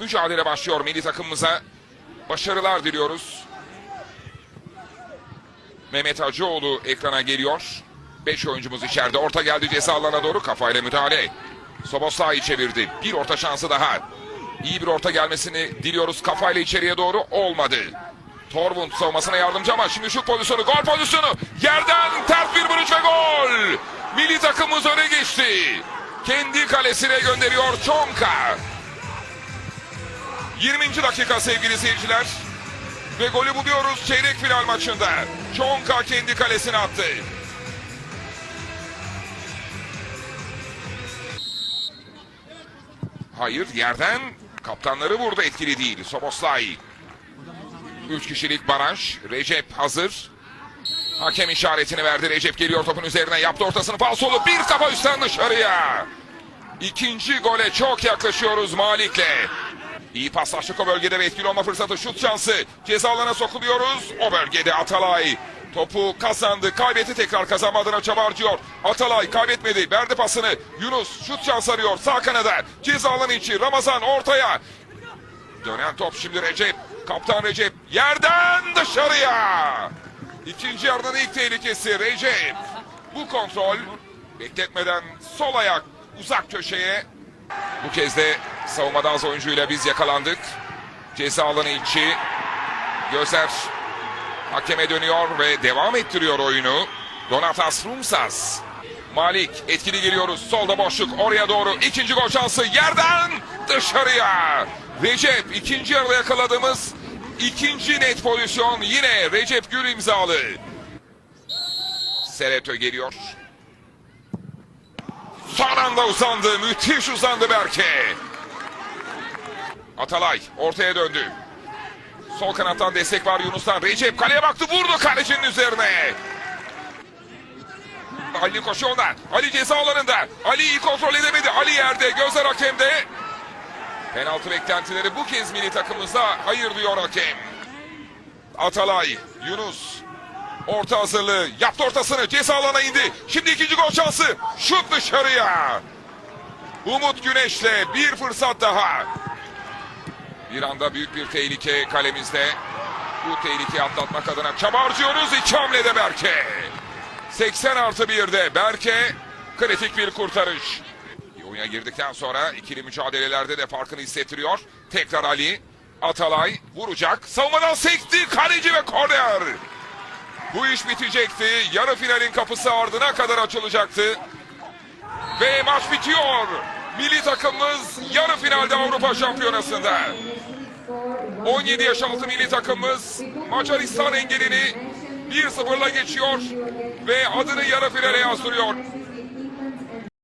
mücadele başlıyor milli takımımıza. Başarılar diliyoruz. Mehmet Hacıoğlu ekrana geliyor. 5 oyuncumuz içeride. Orta geldi ceza doğru kafayla müdahale. Soboslay çevirdi. Bir orta şansı daha. İyi bir orta gelmesini diliyoruz. Kafayla içeriye doğru olmadı. Torvund savunmasına yardımcı ama şimdi şut pozisyonu, gol pozisyonu. Yerden ters bir vuruş ve gol. Milli takımımız öne geçti. Kendi kalesine gönderiyor Çonka. 20. dakika sevgili seyirciler. Ve golü buluyoruz çeyrek final maçında. Çonka kendi kalesine attı. Hayır yerden kaptanları burada etkili değil. Soboslay. Üç kişilik baraj. Recep hazır. Hakem işaretini verdi. Recep geliyor topun üzerine. Yaptı ortasını falsolu. Bir kafa üstten dışarıya. İkinci gole çok yaklaşıyoruz Malik'le. İyi paslaştık o bölgede ve etkili olma fırsatı şut şansı. Ceza alana sokuluyoruz. O bölgede Atalay. Topu kazandı. Kaybetti tekrar kazanma adına çaba harcıyor. Atalay kaybetmedi. Verdi pasını. Yunus şut şansı arıyor. Sağ kanada. Ceza alanı içi. Ramazan ortaya. Dönen top şimdi Recep. Kaptan Recep. Yerden dışarıya. İkinci yarının ilk tehlikesi Recep. Bu kontrol bekletmeden sol ayak uzak köşeye. Bu kez de savunmadan az oyuncuyla biz yakalandık. Ceza alanı içi. Gözler hakeme dönüyor ve devam ettiriyor oyunu. Donatas Rumsas. Malik etkili geliyoruz. Solda boşluk oraya doğru. ikinci gol şansı yerden dışarıya. Recep ikinci yarıda yakaladığımız ikinci net pozisyon yine Recep Gül imzalı. Sereto geliyor. Son anda uzandı. Müthiş uzandı Berke. Atalay ortaya döndü. Sol kanattan destek var Yunus'tan. Recep kaleye baktı vurdu kalecinin üzerine. Ali koşuyor ondan. Ali ceza alanında. Ali iyi kontrol edemedi. Ali yerde. Gözler hakemde. Penaltı beklentileri bu kez milli takımımıza hayır diyor hakem. Atalay, Yunus. Orta hazırlığı. Yaptı ortasını. Ceza alana indi. Şimdi ikinci gol şansı. Şut dışarıya. Umut Güneş'le bir fırsat daha. Bir anda büyük bir tehlike kalemizde. Bu tehlikeyi atlatmak adına çaba harcıyoruz. İki hamlede Berke. 80 artı 1'de Berke kritik bir kurtarış. Oyuna girdikten sonra ikili mücadelelerde de farkını hissettiriyor. Tekrar Ali. Atalay vuracak. Savunmadan sekti. Kaleci ve korner. Bu iş bitecekti. Yarı finalin kapısı ardına kadar açılacaktı. Ve maç bitiyor. Milli takımımız yarı finalde Avrupa Şampiyonası'nda. 17 yaş altı milli takımımız Macaristan engelini 1-0'la geçiyor ve adını yarı finale yazdırıyor.